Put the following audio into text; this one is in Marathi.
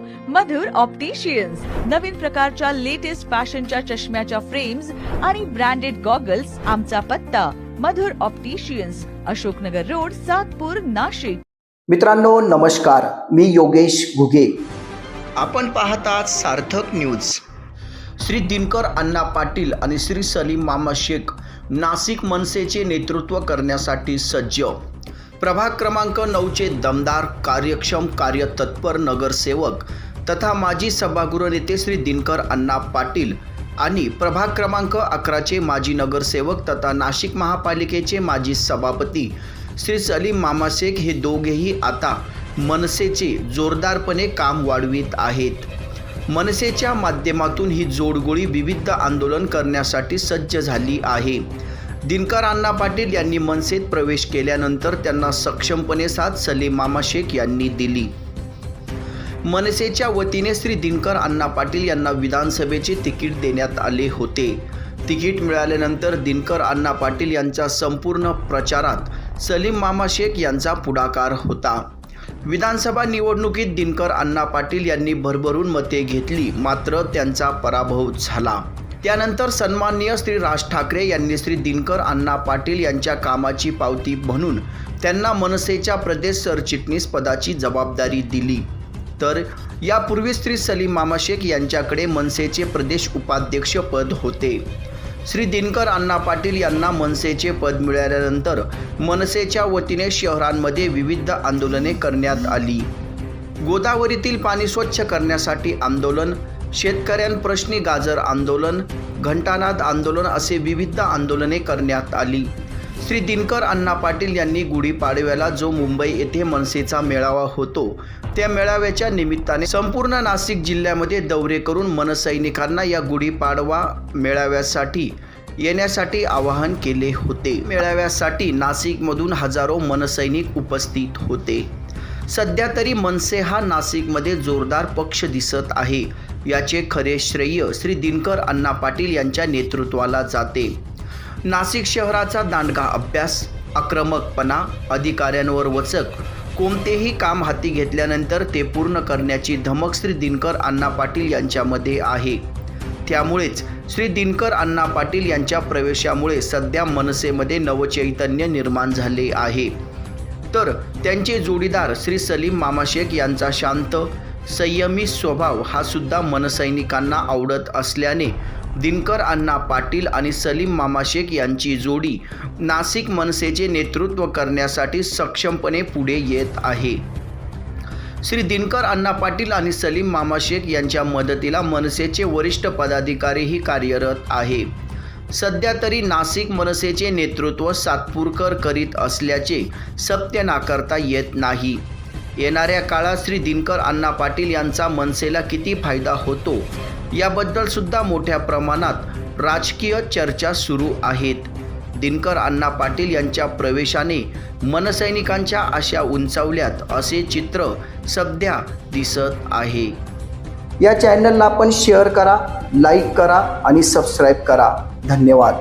मधुर ऑप्टिशियन्स नवीन प्रकारच्या लेटेस्ट फॅशनच्या चष्म्याच्या फ्रेम्स आणि ब्रँडेड गॉगल्स आमचा पत्ता. Madhur opticians Ashoknagar road Satpur Nashik. मित्रांनो नमस्कार. मी योगेश घुगे. आपण पाहतात सार्थक न्यूज श्री दिनकर अण्णा पाटील आणि श्री सलीम मामा शेख नाशिक मनसेचे नेतृत्व करण्यासाठी सज्ज. प्रभाग क्रमांक नऊचे दमदार कार्यक्षम कार्यतत्पर नगरसेवक तथा माजी सभागृह नेते श्री दिनकर अण्णा पाटील आणि प्रभाग क्रमांक अकराचे माजी नगरसेवक तथा नाशिक महापालिकेचे माजी सभापती श्री सलीम मामा शेख हे दोघेही आता मनसेचे जोरदारपणे काम वाढवित आहेत. मनसेच्या माध्यमातून ही जोडगोळी विविध आंदोलन करण्यासाठी सज्ज झाली आहे. दिनकर अण्णा पाटील यांनी मनसेत प्रवेश केल्यानंतर त्यांना सक्षमपणे साथ सलीम मामा शेख यांनी दिली. मनसेच्या वतीने श्री दिनकर अण्णा पाटील यांना विधानसभेचे तिकीट देण्यात आले होते. तिकीट मिळाल्यानंतर दिनकर अण्णा पाटील यांच्या संपूर्ण प्रचारात सलीम मामा शेख यांचा पुढाकार होता. विधानसभा निवडणुकीत दिनकर अण्णा पाटील यांनी भरभरून मते घेतली मात्र त्यांचा पराभव झाला. त्यानंतर सन्माननीय श्री राज ठाकरे यांनी श्री दिनकर अण्णा पाटील यांच्या कामाची पावती म्हणून त्यांना मनसेच्या प्रदेश सरचिटणीस पदाची जबाबदारी दिली. तर यापूर्वी श्री सलीम मामा शेख यांच्याकडे मनसेचे प्रदेश उपाध्यक्ष पद होते. श्री दिनकर अण्णा पाटील यांना मनसेचे पद मिळाल्यानंतर मनसेच्या वतीने शहरांमध्ये विविध आंदोलने करण्यात आली. गोदावरीतील पाणी स्वच्छ करण्यासाठी आंदोलन शेतकऱ्यांप्रश्नी गाजर आंदोलन घंटानाद आंदोलन असे विविध आंदोलने करण्यात आली. श्री दिनकर अण्णा पाटील यांनी गुढीपाडव्याला जो मुंबई येथे मनसेचा मेळावा होतो त्या मेळाव्याच्या निमित्ताने संपूर्ण नाशिक जिल्ह्यामध्ये दौरे करून मनसैनिकांना या गुढीपाडवा मेळाव्यासाठी येण्यासाठी आवाहन केले होते. मेळाव्यासाठी नाशिकमधून हजारो मनसैनिक उपस्थित होते. सध्या तरी मनसे हा नाशिकमध्ये जोरदार पक्ष दिसत आहे. याचे खरे श्रेय श्री दिनकर अण्णा पाटील यांच्या नेतृत्वाला जाते. नाशिक शहराचा दांडगा अभ्यास आक्रमकपणा अधिकाऱ्यांवर वचक कोणतेही काम हाती घेतल्यानंतर ते पूर्ण करण्याची धमक श्री दिनकर अण्णा पाटील यांच्यामध्ये आहे. त्यामुळेच श्री दिनकर अण्णा पाटील यांच्या प्रवेशामुळे सध्या मनसेमध्ये नवचैतन्य निर्माण झाले आहे. तर त्यांचे जोडीदार श्री सलीम मामा शेख यांचा शांत संयमी स्वभाव हा सुद्धा मनसैनिकांना आवडत असल्याने दिनकर अण्णा पाटील आणि सलीम मामा शेख यांची जोडी नाशिक मनसेचे नेतृत्व करण्यासाठी सक्षमपणे पुढे येत आहे. श्री दिनकर अण्णा पाटील आणि सलीम मामा शेख यांच्या मदतीला मनसेचे वरिष्ठ पदाधिकारीही कार्यरत आहे. सध्या तरी नाशिक मनसेचे नेतृत्व सातपूरकर करीत असल्याचे सत्य नाकारता येत नाही. येणाऱ्या काळात श्री दिनकर अण्णा पाटील यांचा मनसेला किती फायदा होतो? याबद्दल सुद्धा मोठ्या प्रमाणात राजकीय चर्चा सुरू आहेत. दिनकर अण्णा पाटील यांच्या प्रवेशाने मनसैनिकांच्या आशा उंचावल्यात असे चित्र सध्या दिसत आहे. या चॅनलला आपण शेअर करा लाईक करा आणि सबस्क्राईब करा. धन्यवाद.